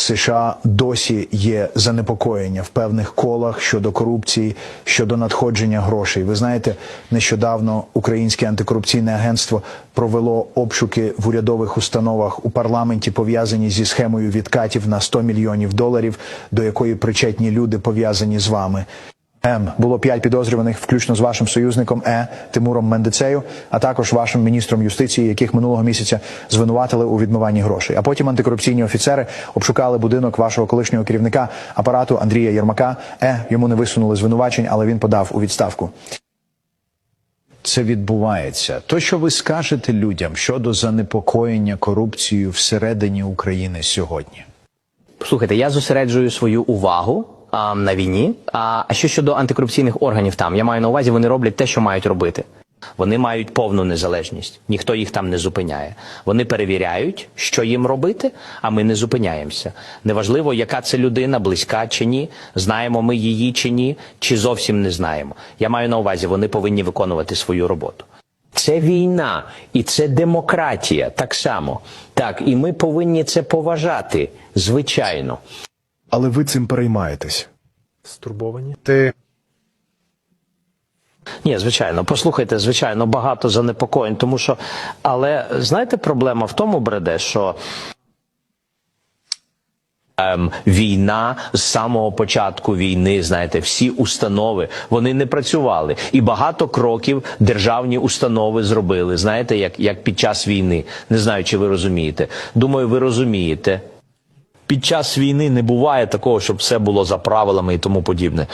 США досі є занепокоєння в певних колах щодо корупції, щодо надходження грошей. Ви знаєте, нещодавно Українське антикорупційне агентство провело обшуки в урядових установах у парламенті, пов'язані зі схемою відкатів на 100 мільйонів доларів, до якої причетні люди пов'язані з вами. М було п'ять підозрюваних, включно з вашим союзником Е Тимуром Мендицею, а також вашим міністром юстиції, яких минулого місяця звинуватили у відмиванні грошей. А потім антикорупційні офіцери обшукали будинок вашого колишнього керівника апарату Андрія Єрмака. Е йому не висунули звинувачень, але він подав у відставку. це відбувається. То, що ви скажете людям щодо занепокоєння корупцією всередині України сьогодні? Слухайте, я зосереджую свою увагу а, на війні. А, а що щодо антикорупційних органів там? Я маю на увазі, вони роблять те, що мають робити. Вони мають повну незалежність, ніхто їх там не зупиняє. Вони перевіряють, що їм робити, а ми не зупиняємося. Неважливо, яка це людина, близька чи ні, знаємо ми її чи ні, чи зовсім не знаємо. Я маю на увазі, вони повинні виконувати свою роботу. Це війна і це демократія так само. Так, і ми повинні це поважати, звичайно. Але ви цим переймаєтесь. Стурбовані. Ти Ні, звичайно, послухайте, звичайно, багато занепокоєнь, тому що, але знаєте, проблема в тому, бреде, що Ем, війна з самого початку війни, знаєте, всі установи вони не працювали, і багато кроків державні установи зробили. Знаєте, як, як під час війни. Не знаю, чи ви розумієте. Думаю, ви розумієте. Під час війни не буває такого, щоб все було за правилами і тому подібне.